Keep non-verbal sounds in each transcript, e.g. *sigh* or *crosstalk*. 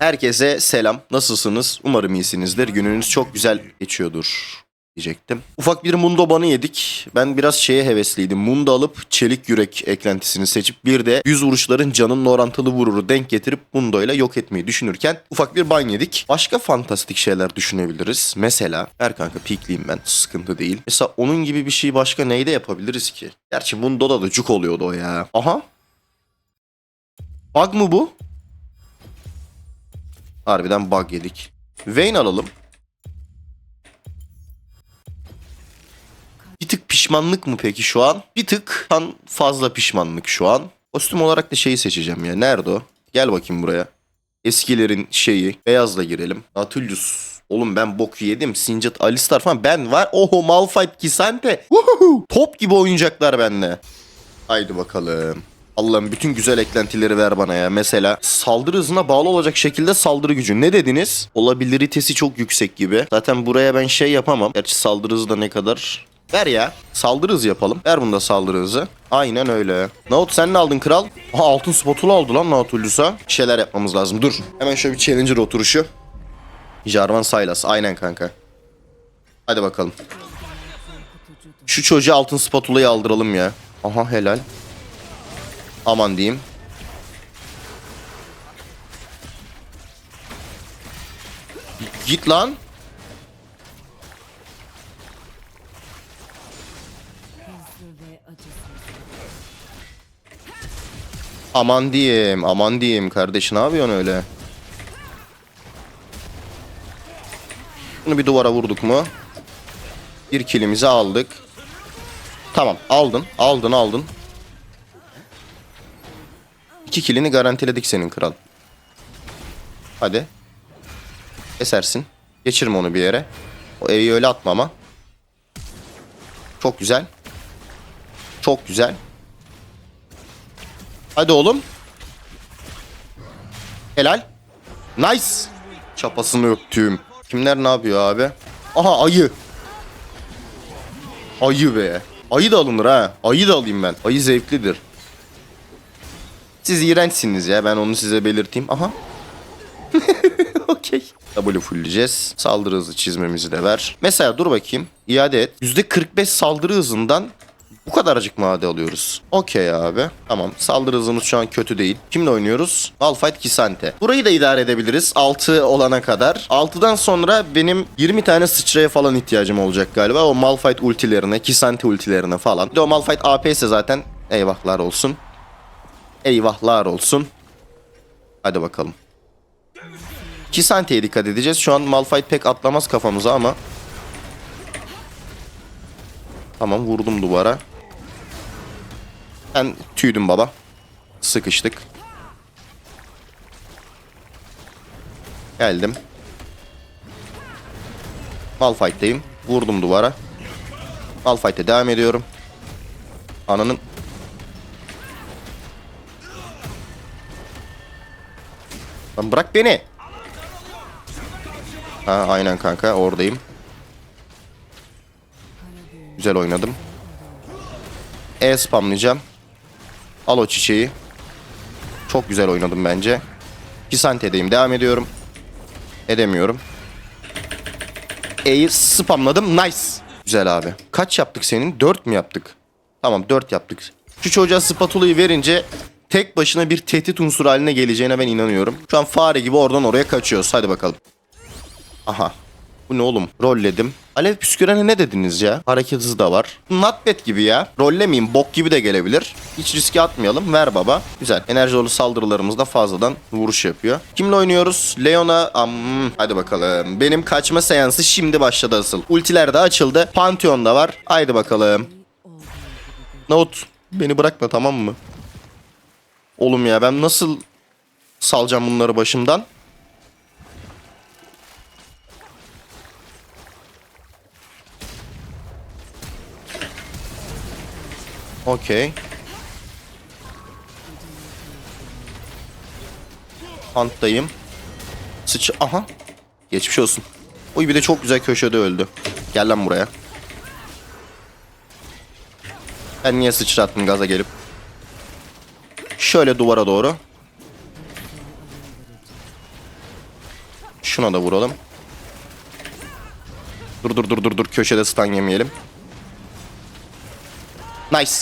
Herkese selam. Nasılsınız? Umarım iyisinizdir. Gününüz çok güzel geçiyordur diyecektim. Ufak bir Mundo banı yedik. Ben biraz şeye hevesliydim. Mundo alıp çelik yürek eklentisini seçip bir de 100 vuruşların canının orantılı vururu denk getirip Mundo ile yok etmeyi düşünürken ufak bir ban yedik. Başka fantastik şeyler düşünebiliriz. Mesela ver kanka pikliyim ben. Sıkıntı değil. Mesela onun gibi bir şey başka neyde yapabiliriz ki? Gerçi Mundo'da da cuk oluyordu o ya. Aha. Bug mı bu? Harbiden bug yedik. Vayne alalım. Bir tık pişmanlık mı peki şu an? Bir tık fazla pişmanlık şu an. Kostüm olarak da şeyi seçeceğim ya. Nerede o? Gel bakayım buraya. Eskilerin şeyi. Beyazla girelim. Nautilus. Oğlum ben bok yedim. Sincat, Alistar falan. Ben var. Oho Malphite, Kisante. Woohoo! Top gibi oynayacaklar benimle. Haydi bakalım. Allah'ım bütün güzel eklentileri ver bana ya. Mesela saldırı hızına bağlı olacak şekilde saldırı gücü. Ne dediniz? Olabiliritesi çok yüksek gibi. Zaten buraya ben şey yapamam. Gerçi saldırı hızı da ne kadar? Ver ya. Saldırı hızı yapalım. Ver bunda saldırı hızı. Aynen öyle. Naut sen ne aldın kral? Aha altın spatula aldı lan Nautilus'a. Bir şeyler yapmamız lazım. Dur. Hemen şöyle bir challenger oturuşu. Jarvan Sylas. Aynen kanka. Hadi bakalım. Şu çocuğa altın spatulayı aldıralım ya. Aha helal. Aman diyeyim. Git lan. Aman diyeyim, aman diyeyim kardeş ne yapıyorsun öyle? Bunu bir duvara vurduk mu? Bir kilimizi aldık. Tamam aldın, aldın, aldın. İki kilini garantiledik senin kral. Hadi. Esersin. Geçirme onu bir yere. O evi öyle atma ama. Çok güzel. Çok güzel. Hadi oğlum. Helal. Nice. Çapasını öptüm. Kimler ne yapıyor abi? Aha ayı. Ayı be. Ayı da alınır ha. Ayı da alayım ben. Ayı zevklidir. Siz iğrençsiniz ya. Ben onu size belirteyim. Aha. *laughs* Okey. W fullleyeceğiz. Saldırı hızı çizmemizi de ver. Mesela dur bakayım. İade et. %45 saldırı hızından bu kadarcık mı AD alıyoruz? Okey abi. Tamam. Saldırı hızımız şu an kötü değil. Kimle oynuyoruz? Malphite Kisante. Burayı da idare edebiliriz. 6 olana kadar. 6'dan sonra benim 20 tane sıçraya falan ihtiyacım olacak galiba. O Malphite ultilerine, Kisante ultilerine falan. Bir de o Malphite AP ise zaten eyvahlar olsun. Eyvahlar olsun. Hadi bakalım. Kisante'ye dikkat edeceğiz. Şu an Malphite pek atlamaz kafamıza ama. Tamam vurdum duvara. Ben tüydüm baba. Sıkıştık. Geldim. Malphite'deyim. Vurdum duvara. Malphite'e devam ediyorum. Ananın Lan bırak beni. Ha aynen kanka oradayım. Güzel oynadım. E spamlayacağım. Al o çiçeği. Çok güzel oynadım bence. Pisante'deyim. Devam ediyorum. Edemiyorum. E'yi spamladım. Nice. Güzel abi. Kaç yaptık senin? 4 mü yaptık? Tamam 4 yaptık. Şu çocuğa spatulayı verince tek başına bir tehdit unsuru haline geleceğine ben inanıyorum. Şu an fare gibi oradan oraya kaçıyoruz. Hadi bakalım. Aha. Bu ne oğlum? Rolledim. Alev püskürene ne dediniz ya? Hareket hızı da var. Not bad gibi ya. Rollemeyeyim. Bok gibi de gelebilir. Hiç riske atmayalım. Ver baba. Güzel. Enerji dolu saldırılarımızda fazladan vuruş yapıyor. Kimle oynuyoruz? Leona. Am, hadi bakalım. Benim kaçma seansı şimdi başladı asıl. Ultiler de açıldı. Pantheon da var. Haydi bakalım. Note. Beni bırakma tamam mı? Oğlum ya ben nasıl salacağım bunları başımdan? Okey. Hunt'tayım. Sıç... Aha. Geçmiş olsun. Oy bir de çok güzel köşede öldü. Gel lan buraya. Ben niye sıçrattım gaza gelip? Şöyle duvara doğru. Şuna da vuralım. Dur dur dur dur dur köşede stun yemeyelim. Nice.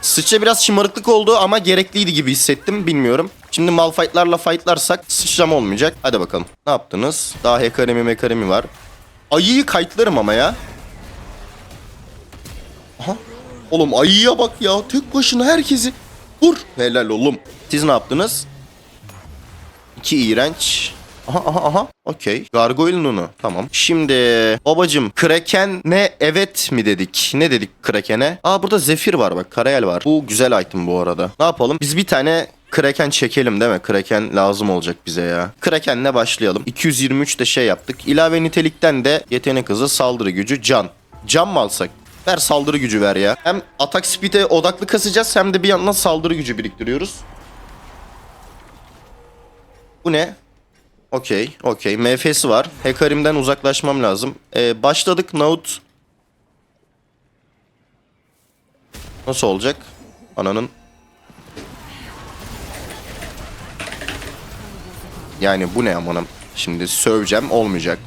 Sıçra biraz şımarıklık oldu ama gerekliydi gibi hissettim bilmiyorum. Şimdi Malphite'larla fightlarsak sıçram olmayacak. Hadi bakalım. Ne yaptınız? Daha Hekaremi Mekaremi var. Ayıyı kayıtlarım ama ya. Aha. Oğlum ayıya bak ya. Tek başına herkesi vur. Helal oğlum. Siz ne yaptınız? İki iğrenç. Aha aha aha. Okey. Gargoyle Nunu. Tamam. Şimdi babacım Kraken ne evet mi dedik? Ne dedik Kraken'e? Aa burada Zephyr var bak. Karayel var. Bu güzel item bu arada. Ne yapalım? Biz bir tane Kraken çekelim değil mi? Kraken lazım olacak bize ya. Kraken'le başlayalım. 223 de şey yaptık. İlave nitelikten de yetenek hızı, saldırı gücü, can. Can mı alsak? Ver saldırı gücü ver ya. Hem atak speed'e odaklı kasacağız hem de bir yandan saldırı gücü biriktiriyoruz. Bu ne? Okey, okey. MF'si var. Hekarim'den uzaklaşmam lazım. Ee, başladık. Naut. Nasıl olacak? Ananın. Yani bu ne amanım? Şimdi söveceğim olmayacak.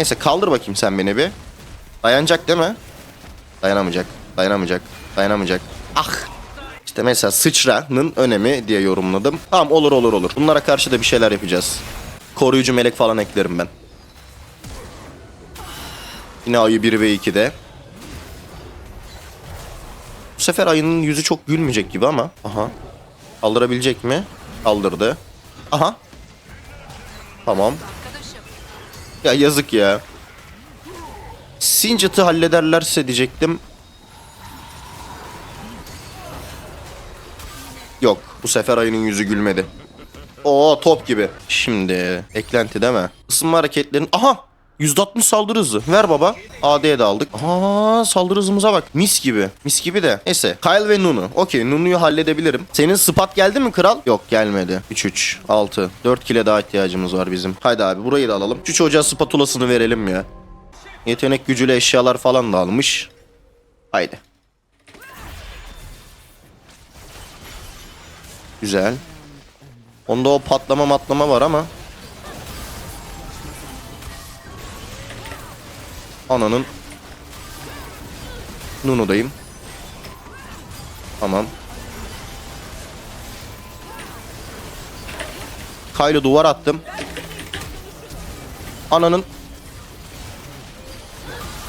Neyse kaldır bakayım sen beni bir. Dayanacak değil mi? Dayanamayacak. Dayanamayacak. Dayanamayacak. Ah işte mesela sıçranın önemi diye yorumladım. Tamam olur olur olur. Bunlara karşı da bir şeyler yapacağız. Koruyucu melek falan eklerim ben. Yine ayı 1 ve 2'de. Bu sefer ayının yüzü çok gülmeyecek gibi ama. Aha. Kaldırabilecek mi? Kaldırdı. Aha. Tamam. Ya yazık ya. Singed'ı hallederlerse diyecektim. Yok. Bu sefer ayının yüzü gülmedi. Oo top gibi. Şimdi eklenti mi? Isınma hareketlerin... Aha! %60 saldırı hızı. Ver baba. AD'ye de aldık. Aa saldırı hızımıza bak. Mis gibi. Mis gibi de. Neyse. Kyle ve Nunu. Okey Nunu'yu halledebilirim. Senin spot geldi mi kral? Yok gelmedi. 3-3. 6. 4 kile daha ihtiyacımız var bizim. Haydi abi burayı da alalım. Şu çocuğa spatulasını verelim ya. Yetenek gücüyle eşyalar falan da almış. Haydi. Güzel. Onda o patlama matlama var ama. Ananın. Nunu'dayım. Tamam. Kaylı duvar attım. Ananın.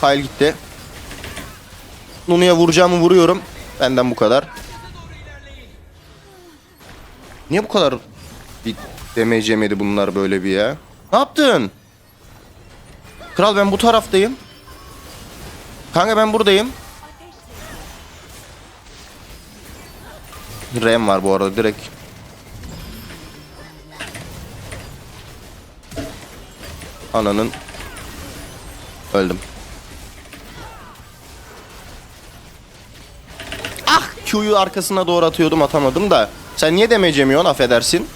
Kyle gitti. Nunu'ya vuracağımı vuruyorum. Benden bu kadar. Niye bu kadar bir damage yemedi bunlar böyle bir ya? Ne yaptın? Kral ben bu taraftayım. Kanka ben buradayım. Rem var bu arada direkt. Ananın. Öldüm. Ah! Q'yu arkasına doğru atıyordum atamadım da. Sen niye demeyeceğimiyorsun affedersin.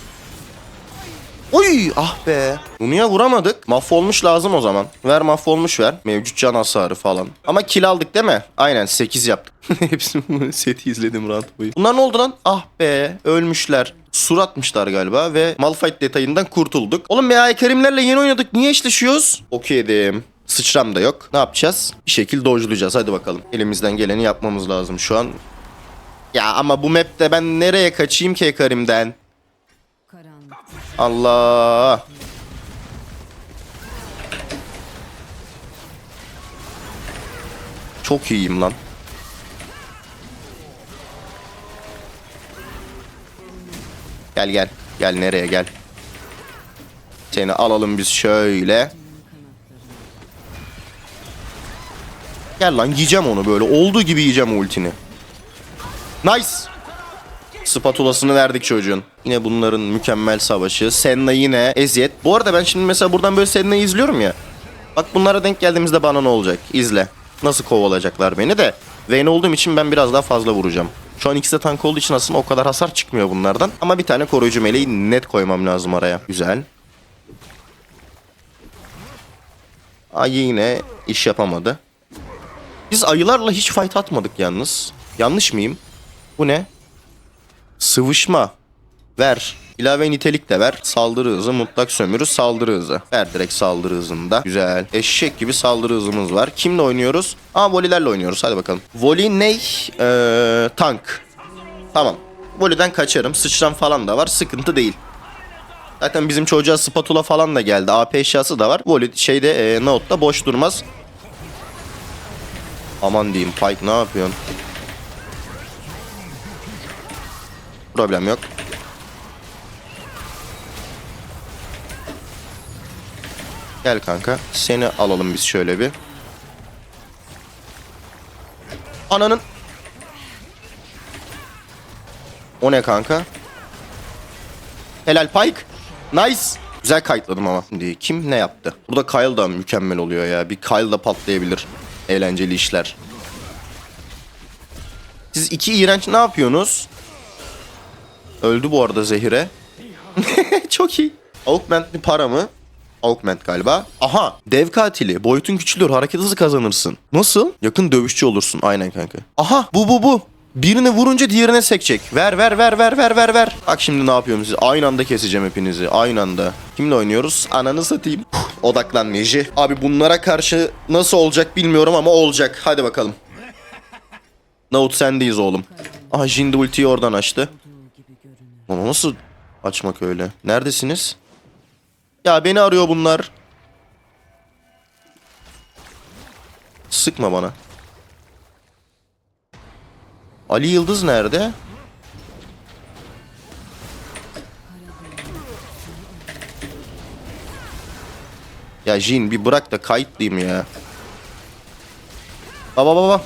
Oy ah be. Nunu'ya vuramadık. Mahvolmuş lazım o zaman. Ver mahvolmuş ver. Mevcut can hasarı falan. Ama kill aldık değil mi? Aynen 8 yaptık. *laughs* Hepsini seti izledim rahat boyu. Bunlar ne oldu lan? Ah be ölmüşler. Sur atmışlar galiba ve Malphite detayından kurtulduk. Oğlum ya Kerimlerle yeni oynadık. Niye eşleşiyoruz? Okeydim. Sıçram da yok. Ne yapacağız? Bir şekilde dojlayacağız. Hadi bakalım. Elimizden geleni yapmamız lazım şu an. Ya ama bu map'te ben nereye kaçayım ki Karim'den? Allah. Çok iyiyim lan. Gel gel. Gel nereye gel. Seni alalım biz şöyle. Gel lan yiyeceğim onu böyle. Olduğu gibi yiyeceğim ultini. Nice. Spatulasını verdik çocuğun. Yine bunların mükemmel savaşı. Senna yine eziyet. Bu arada ben şimdi mesela buradan böyle Senna'yı izliyorum ya. Bak bunlara denk geldiğimizde bana ne olacak? İzle. Nasıl kovalayacaklar beni de. Vayne olduğum için ben biraz daha fazla vuracağım. Şu an ikisi de tank olduğu için aslında o kadar hasar çıkmıyor bunlardan. Ama bir tane koruyucu meleği net koymam lazım araya. Güzel. Ayı yine iş yapamadı. Biz ayılarla hiç fight atmadık yalnız. Yanlış mıyım? Bu ne? Sıvışma. Ver. İlave nitelik de ver. Saldırı hızı, mutlak sömürü, saldırı hızı. Ver direkt saldırı hızında. Güzel. Eşek gibi saldırı hızımız var. Kimle oynuyoruz? Aa volilerle oynuyoruz. Hadi bakalım. Voli ney? Ee, tank. Tamam. Voliden kaçarım. Sıçram falan da var. Sıkıntı değil. Zaten bizim çocuğa spatula falan da geldi. AP eşyası da var. Voli şeyde e, Naut'ta boş durmaz. Aman diyeyim Pike ne yapıyorsun? Problem yok. Gel kanka. Seni alalım biz şöyle bir. Ananın. O ne kanka? Helal Pike. Nice. Güzel kayıtladım ama. Şimdi kim ne yaptı? Burada Kyle da mükemmel oluyor ya. Bir Kyle da patlayabilir. Eğlenceli işler. Siz iki iğrenç ne yapıyorsunuz? Öldü bu arada Zehire. *laughs* Çok iyi. Augment bir para mı? Augment galiba. Aha dev katili. Boyutun küçülür. Hareket hızı kazanırsın. Nasıl? Yakın dövüşçü olursun. Aynen kanka. Aha bu bu bu. Birini vurunca diğerine sekecek. Ver ver ver ver ver ver ver. Bak şimdi ne yapıyorum size. Aynı anda keseceğim hepinizi. Aynı anda. Kimle oynuyoruz? Ananı satayım. Odaklan Neji. Abi bunlara karşı nasıl olacak bilmiyorum ama olacak. Hadi bakalım. Naut sendeyiz oğlum. Aha Jinde oradan açtı. Ama nasıl açmak öyle? Neredesiniz? Ya beni arıyor bunlar. Sıkma bana. Ali Yıldız nerede? Ya Jin bir bırak da kayıtlayayım ya. Baba baba.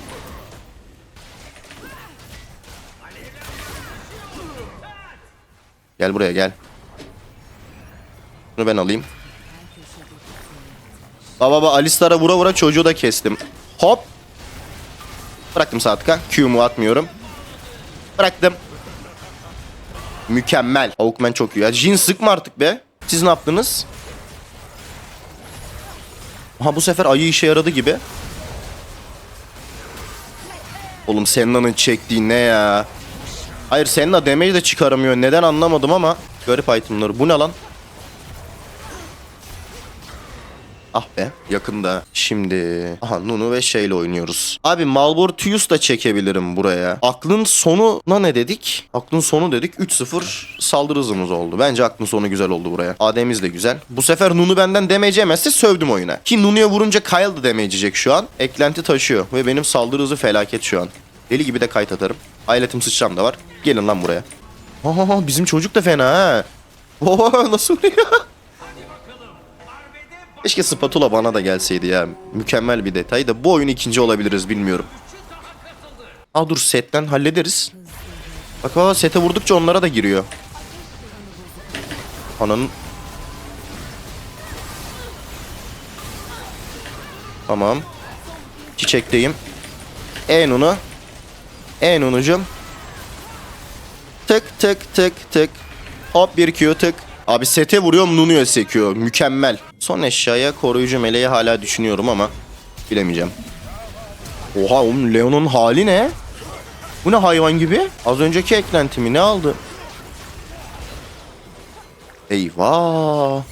Gel buraya gel. Bunu ben alayım. Baba baba Alistar'a vura vura çocuğu da kestim. Hop. Bıraktım Saatka. Q'mu atmıyorum. Bıraktım. Mükemmel. Hawkman çok iyi. Ya Jin sıkma artık be. Siz ne yaptınız? Aha bu sefer ayı işe yaradı gibi. Oğlum Senna'nın çektiği ne ya? Hayır Senna damage de çıkaramıyor. Neden anlamadım ama. Garip itemları. Bu ne lan? Ah be yakında. Şimdi aha Nunu ve şeyle oynuyoruz. Abi Malbortius da çekebilirim buraya. Aklın sonuna ne dedik? Aklın sonu dedik. 3-0 saldırı hızımız oldu. Bence aklın sonu güzel oldu buraya. AD'miz de güzel. Bu sefer Nunu benden damage yemezse sövdüm oyuna. Ki Nunu'ya vurunca Kyle da damage şu an. Eklenti taşıyor. Ve benim saldırı hızı felaket şu an. Deli gibi de kayıt atarım. Hayletim sıçram da var. Gelin lan buraya. Aha bizim çocuk da fena ha. Oha *laughs* nasıl vuruyor? Keşke spatula bana da gelseydi ya. Mükemmel bir detay da bu oyun ikinci olabiliriz bilmiyorum. Aa dur setten hallederiz. Bak aa sete vurdukça onlara da giriyor. Ananın... Tamam. Çiçekteyim. En unu. En unucum. Tık tık tık tık. Hop bir Q tık. Abi sete vuruyorum Nunu'ya sekiyor. Mükemmel. Son eşyaya koruyucu meleği hala düşünüyorum ama bilemeyeceğim. Oha oğlum Leon'un hali ne? Bu ne hayvan gibi? Az önceki eklentimi ne aldı? Eyvah.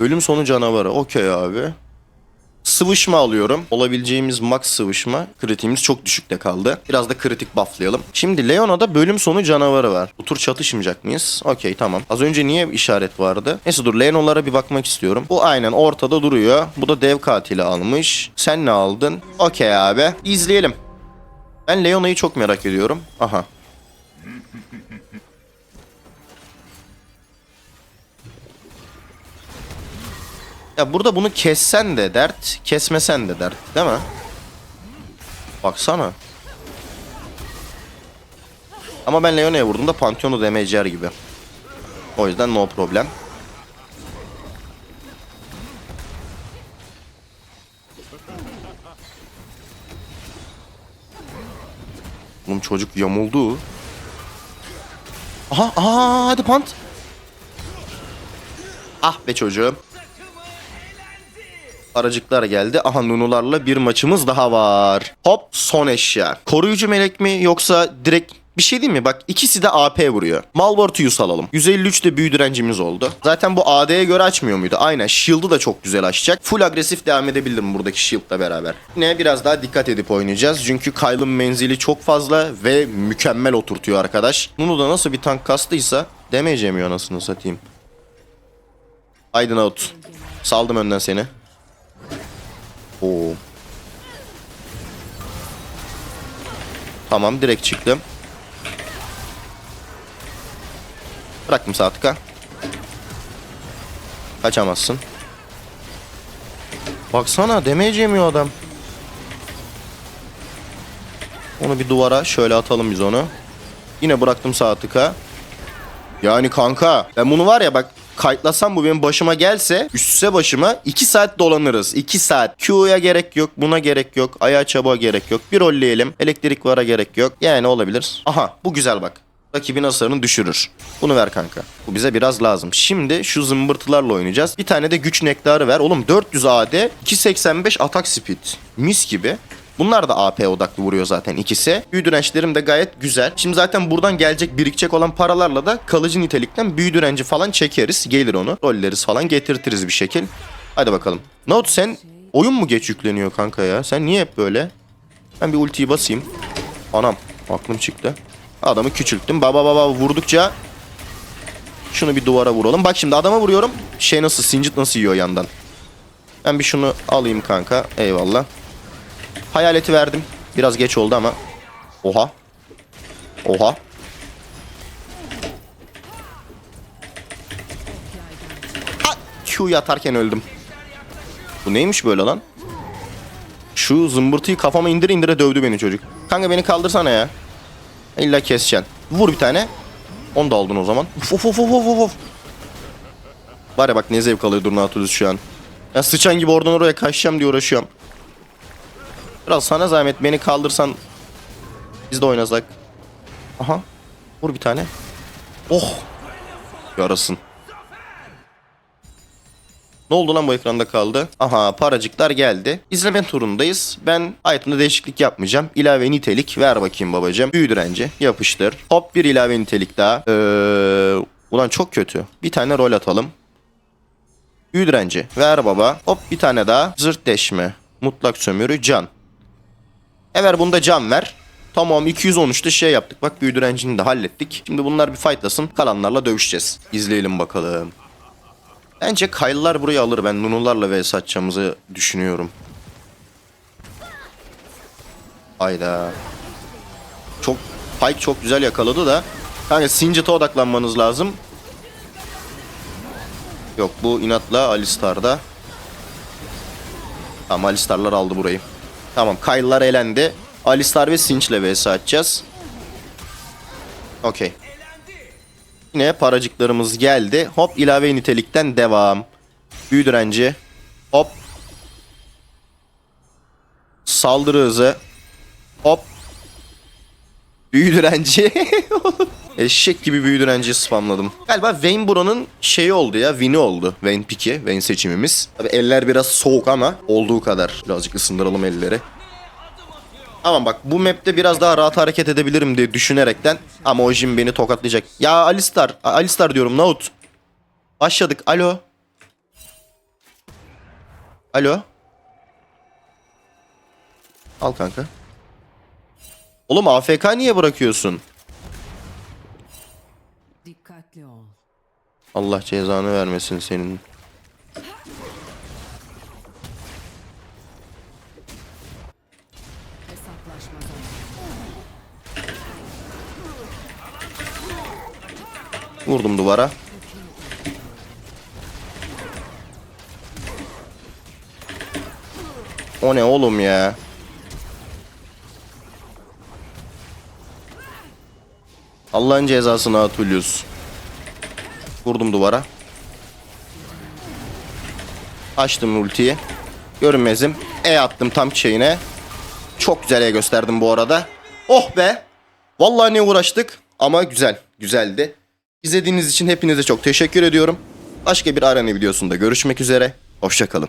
Ölüm sonu canavarı. Okey abi. Sıvışma alıyorum. Olabileceğimiz max sıvışma. Kritiğimiz çok düşükte kaldı. Biraz da kritik bufflayalım. Şimdi Leona'da bölüm sonu canavarı var. Bu tur çatışmayacak mıyız? Okey tamam. Az önce niye işaret vardı? Neyse dur Leon'lara bir bakmak istiyorum. Bu aynen ortada duruyor. Bu da dev katili almış. Sen ne aldın? Okey abi. İzleyelim. Ben Leona'yı çok merak ediyorum. Aha. Ya burada bunu kessen de dert, kesmesen de dert değil mi? Baksana. Ama ben Leona'ya vurduğumda Pantheon'u damage'er gibi. O yüzden no problem. Oğlum çocuk yamuldu. Aha, aha hadi pant. Ah be çocuğum. Aracıklar geldi. Aha Nunularla bir maçımız daha var. Hop son eşya. Koruyucu melek mi yoksa direkt Bir şey diyeyim mi? Bak ikisi de AP vuruyor. Malvortius alalım. 153 de büyü direncimiz oldu. Zaten bu AD'ye göre açmıyor muydu? Aynen. Shield'ı da çok güzel açacak. Full agresif devam edebilirim buradaki Shield'la beraber. Yine biraz daha dikkat edip oynayacağız. Çünkü Kyle'ın menzili çok fazla ve mükemmel oturtuyor arkadaş. Bunu da nasıl bir tank kastıysa demeyeceğim anasını satayım. Aydın out. Saldım önden seni. Oo. Tamam direkt çıktım. Bıraktım sağ tıka. Kaçamazsın. Baksana damage yemiyor adam. Onu bir duvara şöyle atalım biz onu. Yine bıraktım sağ tıka. Yani kanka ben bunu var ya bak kayıtlasam bu benim başıma gelse üst üste başıma 2 saat dolanırız. 2 saat. Q'ya gerek yok. Buna gerek yok. Ayağa çabuğa gerek yok. Bir rolleyelim. Elektrik vara gerek yok. Yani olabilir. Aha bu güzel bak. Rakibin hasarını düşürür. Bunu ver kanka. Bu bize biraz lazım. Şimdi şu zımbırtılarla oynayacağız. Bir tane de güç nektarı ver. Oğlum 400 AD, 285 atak speed. Mis gibi. Bunlar da AP odaklı vuruyor zaten ikisi. Büyü dirençlerim de gayet güzel. Şimdi zaten buradan gelecek birikecek olan paralarla da kalıcı nitelikten büyü direnci falan çekeriz. Gelir onu. Rolleriz falan getirtiriz bir şekil. Hadi bakalım. Note sen oyun mu geç yükleniyor kanka ya? Sen niye hep böyle? Ben bir ultiyi basayım. Anam aklım çıktı. Adamı küçülttüm. Baba baba vurdukça şunu bir duvara vuralım. Bak şimdi adama vuruyorum. Şey nasıl sincit nasıl yiyor yandan. Ben bir şunu alayım kanka. Eyvallah. Hayaleti verdim. Biraz geç oldu ama. Oha. Oha. Ha, Q atarken öldüm. Bu neymiş böyle lan? Şu zımbırtıyı kafama indir indire dövdü beni çocuk. Kanka beni kaldırsana ya. İlla keseceksin. Vur bir tane. Onu da aldın o zaman. Uf uf uf uf uf. Var bak ne zevk alıyor Nautilus şu an. Ya sıçan gibi oradan oraya kaçacağım diye uğraşıyorum. Biraz sana zahmet beni kaldırsan biz de oynasak. Aha. Vur bir tane. Oh. Yarasın. Ne oldu lan bu ekranda kaldı? Aha paracıklar geldi. İzleme turundayız. Ben item'da değişiklik yapmayacağım. İlave nitelik ver bakayım babacığım. Büyü direnci yapıştır. Hop bir ilave nitelik daha. Ee, ulan çok kötü. Bir tane rol atalım. Büyü direnci ver baba. Hop bir tane daha. Zırt deşme. Mutlak sömürü can. Eğer bunda can ver. Tamam 213'te şey yaptık. Bak büyü direncini de hallettik. Şimdi bunlar bir fightlasın. Kalanlarla dövüşeceğiz. İzleyelim bakalım. Bence Kyle'lar burayı alır. Ben Nunu'larla vs atacağımızı düşünüyorum. Hayda. Çok Pike çok güzel yakaladı da. Kanka Singed'a odaklanmanız lazım. Yok bu inatla Alistar'da. Tamam Alistar'lar aldı burayı. Tamam Kyle'lar elendi. Alistar ve Sinch'le vs atacağız. Okey. Yine paracıklarımız geldi. Hop ilave nitelikten devam. Büyü direnci. Hop. Saldırı hızı. Hop. Büyü direnci. *laughs* Eşek gibi büyü spamladım. Galiba Vayne buranın şeyi oldu ya. Win'i oldu. Vayne piki. Vayne seçimimiz. Tabi eller biraz soğuk ama olduğu kadar. Birazcık ısındıralım elleri. Ama bak bu map'te biraz daha rahat hareket edebilirim diye düşünerekten ama o Jin beni tokatlayacak. Ya Alistar, Alistar diyorum Naut. Başladık. Alo. Alo. Al kanka. Oğlum AFK niye bırakıyorsun? Dikkatli ol. Allah cezanı vermesin senin. Vurdum duvara. O ne oğlum ya? Allah'ın cezasını Atulus. Vurdum duvara. Açtım ultiyi. Görünmezim. E attım tam şeyine. Çok güzel E gösterdim bu arada. Oh be. Vallahi ne uğraştık ama güzel. Güzeldi. İzlediğiniz için hepinize çok teşekkür ediyorum. Başka bir arena videosunda görüşmek üzere. Hoşçakalın.